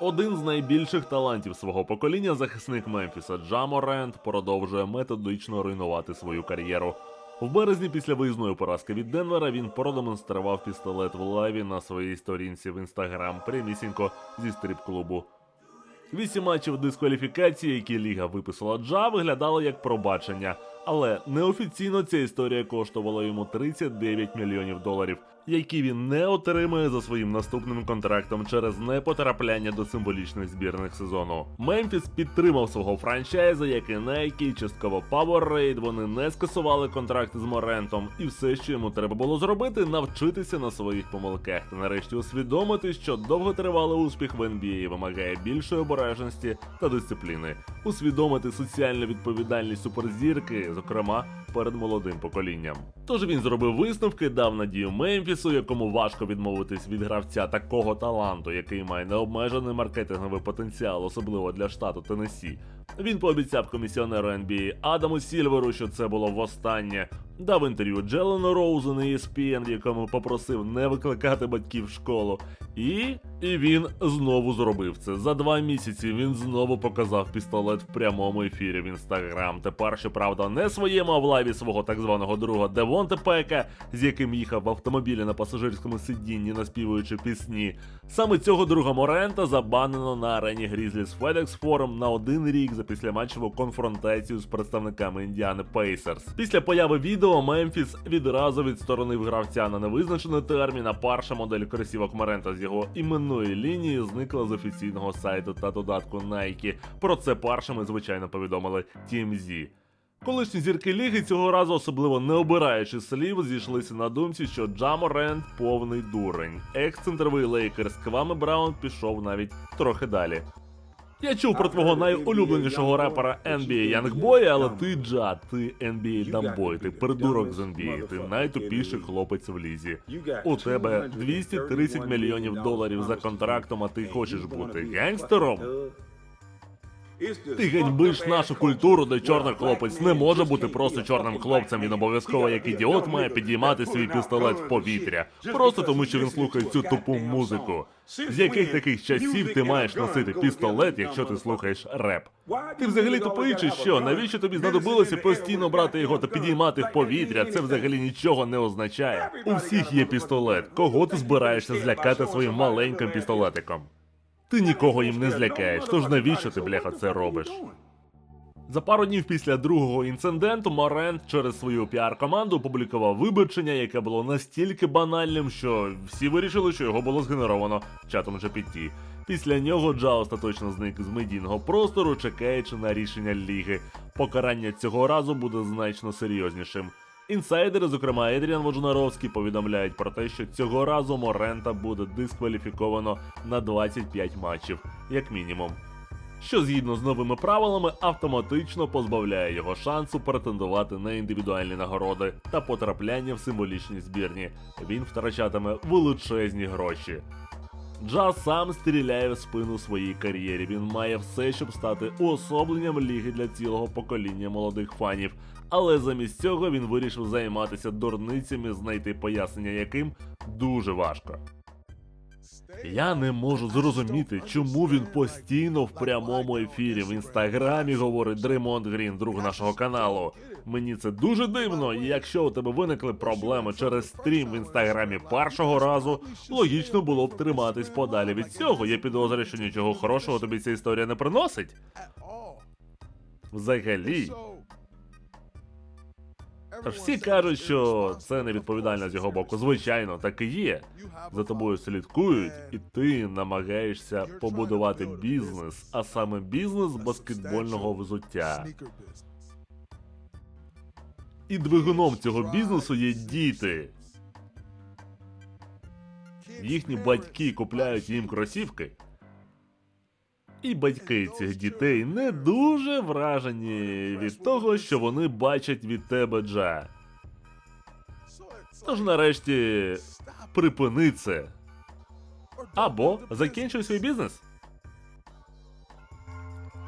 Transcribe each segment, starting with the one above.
Один з найбільших талантів свого покоління, захисник Мемфіса Джа Морент, продовжує методично руйнувати свою кар'єру. В березні після виїзної поразки від Денвера він продемонстрував пістолет в лайві на своїй сторінці в інстаграм прямісінько зі стрип-клубу. Вісім матчів дискваліфікації, які ліга виписала Джа, виглядали як пробачення, але неофіційно ця історія коштувала йому 39 мільйонів доларів, які він не отримає за своїм наступним контрактом через непотрапляння до символічних збірних сезону. Мемфіс підтримав свого франчайза, як і Nike, частково Powerade. Вони не скасували контракт з Морентом, і все, що йому треба було зробити, навчитися на своїх помилках та нарешті усвідомити, що довготривалий успіх в NBA вимагає більшої обережності та дисципліни, усвідомити соціальну відповідальність суперзірки, зокрема перед молодим поколінням. Тож він зробив висновки, дав надію Мемфісу, якому важко відмовитись від гравця такого таланту, який має необмежений маркетинговий потенціал, особливо для штату Теннессі. Він пообіцяв комісіонеру NBA Адаму Сільверу, що це було востаннє. Дав інтерв'ю Джелену Роузу на ESPN, в якому попросив не викликати батьків в школу. І, і він знову зробив це. За два місяці він знову показав пістолет в прямому ефірі в інстаграм. Тепер, щоправда, не своєму, а в лайві свого так званого друга Девонте Пека, з яким їхав в автомобілі на пасажирському сидінні, наспівуючи пісні. Саме цього друга Морента забанено на арені Грізліс FedEx Forum на один рік за післяматчеву конфронтацію з представниками Індіани Пейсерс. Після появи відео Мемфіс відразу відсторонив гравця на невизначений термін, а перша модель кросівок Морента з його іменної лінії зникла з офіційного сайту та додатку Nike. Про це першими, звичайно, повідомили TMZ. Колишні зірки ліги цього разу, особливо не обираючи слів, зійшлися на думці, що Джамо Рент повний дурень. Екс-центровий лейкерс Кваме Браун пішов навіть трохи далі. Я чув про твого найулюбленішого репера NBA Youngboy, але ти Джа, ти NBA дамбой, ти придурок з NBA, ти найтупіший хлопець в лізі. У тебе 230 мільйонів доларів за контрактом, а ти хочеш бути гангстером? Ти ганьбиш нашу культуру, де чорний хлопець не може бути просто чорним хлопцем. Він обов'язково як ідіот має підіймати свій пістолет в повітря, просто тому що він слухає цю тупу музику. З яких таких часів ти маєш носити пістолет, якщо ти слухаєш реп? Ти взагалі тупий чи що? Навіщо тобі знадобилося постійно брати його та підіймати в повітря? Це взагалі нічого не означає. У всіх є пістолет. Кого ти збираєшся злякати своїм маленьким пістолетиком? Ти нікого їм не злякаєш, тож навіщо ти, бляха, це робиш? За пару днів після другого інциденту Морент через свою піар-команду опублікував вибачення, яке було настільки банальним, що всі вирішили, що його було згенеровано чатом GPT. Після нього Джа остаточно зник з медійного простору, чекаючи на рішення ліги. Покарання цього разу буде значно серйознішим. Інсайдери, зокрема Едріан Воджнаровський, повідомляють про те, що цього разу Морента буде дискваліфіковано на 25 матчів, як мінімум. Що згідно з новими правилами автоматично позбавляє його шансу претендувати на індивідуальні нагороди та потрапляння в символічні збірні. Він втрачатиме величезні гроші. Джа сам стріляє в спину своїй кар'єрі. Він має все, щоб стати уособленням ліги для цілого покоління молодих фанів. Але замість цього він вирішив займатися дурницями, знайти пояснення яким дуже важко. Я не можу зрозуміти, чому він постійно в прямому ефірі в інстаграмі говорить Дремонт Грін, друг нашого каналу. Мені це дуже дивно, і якщо у тебе виникли проблеми через стрім в інстаграмі першого разу, логічно було б триматись подалі від цього. Я підозрюю, що нічого хорошого тобі ця історія не приносить. Взагалі. Тож всі кажуть, що це невідповідально з його боку. Звичайно, так і є. За тобою слідкують, і ти намагаєшся побудувати бізнес, а саме бізнес баскетбольного взуття. І двигуном цього бізнесу є діти. Їхні батьки купляють їм кросівки. І батьки цих дітей не дуже вражені від того, що вони бачать від тебе Джа. Тож нарешті припини це. Або закінчуй свій бізнес.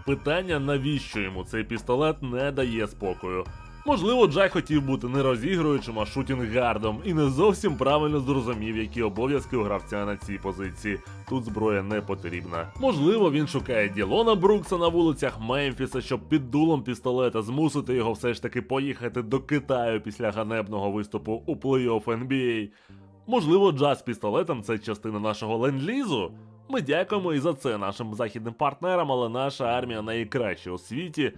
Питання, навіщо йому цей пістолет, не дає спокою. Можливо, Джай хотів бути не розігруючим, а шутінгардом і не зовсім правильно зрозумів, які обов'язки у гравця на цій позиції. Тут зброя не потрібна. Можливо, він шукає Ділона Брукса на вулицях Мемфіса, щоб під дулом пістолета змусити його все ж таки поїхати до Китаю після ганебного виступу у плей-офф NBA. Можливо, джаз з пістолетом це частина нашого ленд-лізу? Ми дякуємо і за це нашим західним партнерам, але наша армія найкраща у світі.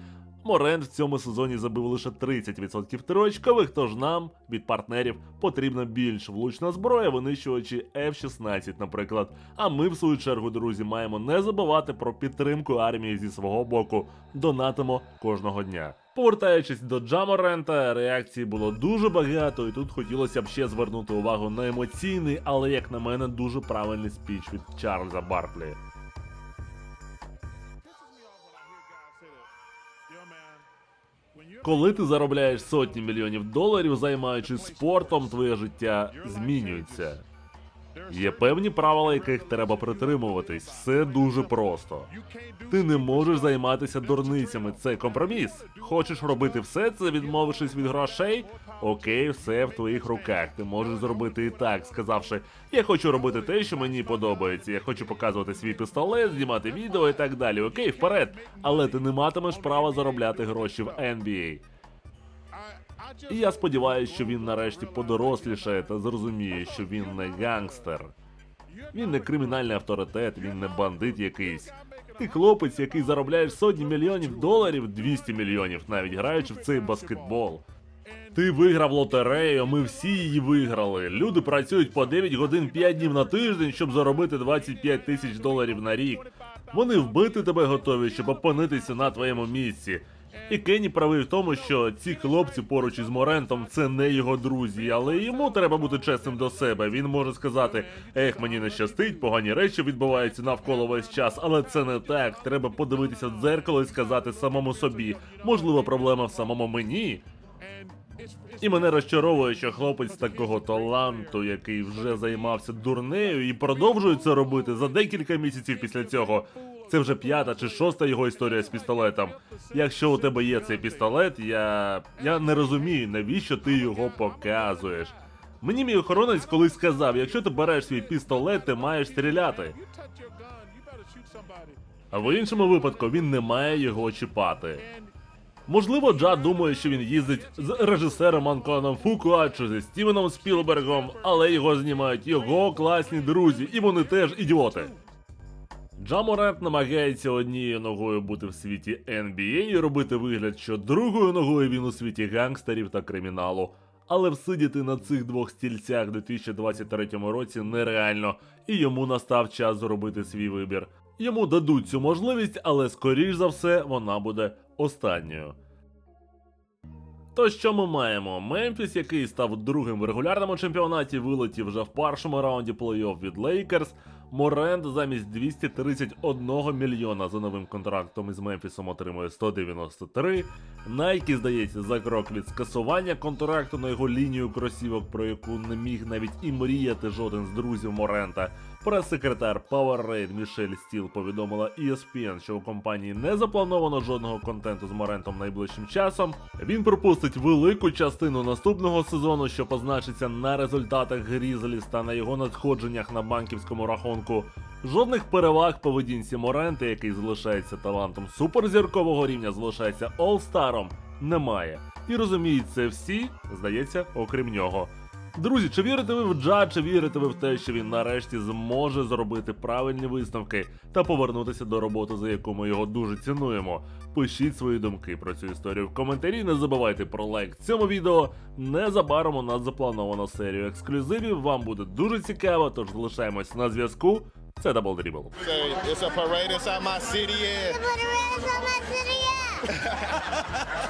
Морент в цьому сезоні забив лише 30% триочкових, тож нам від партнерів потрібна більш влучна зброя, винищувачі F-16, наприклад. А ми, в свою чергу, друзі, маємо не забувати про підтримку армії зі свого боку. Донатимо кожного дня. Повертаючись до Джаморента, реакцій було дуже багато, і тут хотілося б ще звернути увагу на емоційний, але як на мене, дуже правильний спіч від Чарльза Барклі. Коли ти заробляєш сотні мільйонів доларів, займаючись спортом, твоє життя змінюється. Є певні правила, яких треба притримуватись. Все дуже просто. Ти не можеш займатися дурницями. Це компроміс. Хочеш робити все це, відмовившись від грошей? Окей, все в твоїх руках. Ти можеш зробити і так, сказавши: Я хочу робити те, що мені подобається. Я хочу показувати свій пістолет, знімати відео і так далі. Окей, вперед. Але ти не матимеш права заробляти гроші в NBA. І я сподіваюся, що він нарешті подорослішає та зрозуміє, що він не гангстер. Він не кримінальний авторитет, він не бандит якийсь. Ти хлопець, який заробляєш сотні мільйонів доларів, 200 мільйонів, навіть граючи в цей баскетбол. Ти виграв лотерею, ми всі її виграли. Люди працюють по 9 годин 5 днів на тиждень, щоб заробити 25 тисяч доларів на рік. Вони вбити тебе готові, щоб опинитися на твоєму місці. І Кенні правий в тому, що ці хлопці поруч із Морентом це не його друзі, але йому треба бути чесним до себе. Він може сказати: ех, мені не щастить, погані речі відбуваються навколо весь час, але це не так. Треба подивитися в дзеркало і сказати самому собі. Можливо, проблема в самому мені. І мене розчаровує, що хлопець такого таланту, який вже займався дурнею і продовжує це робити за декілька місяців після цього. Це вже п'ята чи шоста його історія з пістолетом. Якщо у тебе є цей пістолет, я. я не розумію, навіщо ти його показуєш. Мені мій охоронець колись сказав: якщо ти береш свій пістолет, ти маєш стріляти. А в іншому випадку він не має його чіпати. Можливо, Джа думає, що він їздить з режисером Анконом Фукуа чи зі Стівеном Спілбергом, але його знімають його класні друзі, і вони теж ідіоти. Джа Морент намагається однією ногою бути в світі NBA і робити вигляд, що другою ногою він у світі гангстерів та криміналу. Але всидіти на цих двох стільцях у 2023 році нереально, і йому настав час зробити свій вибір. Йому дадуть цю можливість, але скоріш за все вона буде останньою. То що ми маємо? Мемфіс, який став другим в регулярному чемпіонаті, вилетів вже в першому раунді плей-офф від Лейкерс. Морент замість 231 мільйона за новим контрактом із Мемфісом отримує 193. Найкі, здається, за крок від скасування контракту на його лінію кросівок, про яку не міг навіть і мріяти жоден з друзів Морента. Прес-секретар Powerade Мішель Стіл повідомила ESPN, що у компанії не заплановано жодного контенту з Морентом найближчим часом. Він пропустить велику частину наступного сезону, що позначиться на результатах Грізліс та на його надходженнях на банківському рахунку. Жодних переваг поведінці Морента, який залишається талантом суперзіркового рівня, залишається олстаром, немає. І розуміють це всі, здається, окрім нього. Друзі, чи вірите ви в Джа, чи вірите ви в те, що він нарешті зможе зробити правильні висновки та повернутися до роботи, за яку ми його дуже цінуємо? Пишіть свої думки про цю історію в коментарі. Не забувайте про лайк цьому відео. Незабаром у нас заплановано серію ексклюзивів. Вам буде дуже цікаво, тож залишаємось на зв'язку. Це Double Dribble. Say it's a parade inside my city, yeah. Put a red on my city, yeah.